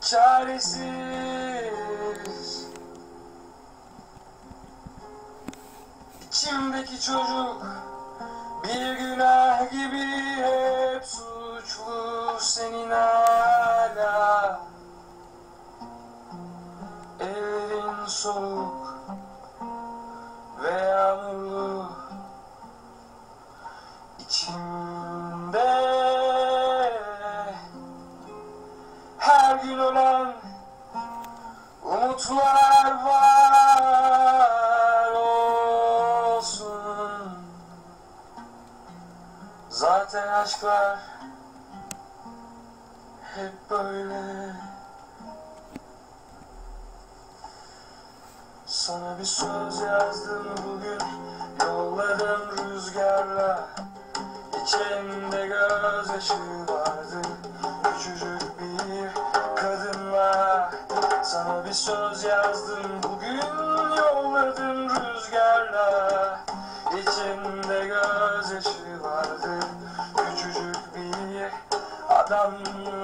Çaresiz. İçimdeki çocuk bir günah gibi soğuk ve yağmurlu İçimde her gün ölen umutlar var olsun. Zaten aşklar hep böyle. Sana bir söz yazdım bugün. Yolladım rüzgarla İçimde gözyaşı vardı. Küçücük bir kadınla Sana bir söz yazdım bugün. Yolladım rüzgarla İçimde gözyaşı vardı. Küçücük bir adamla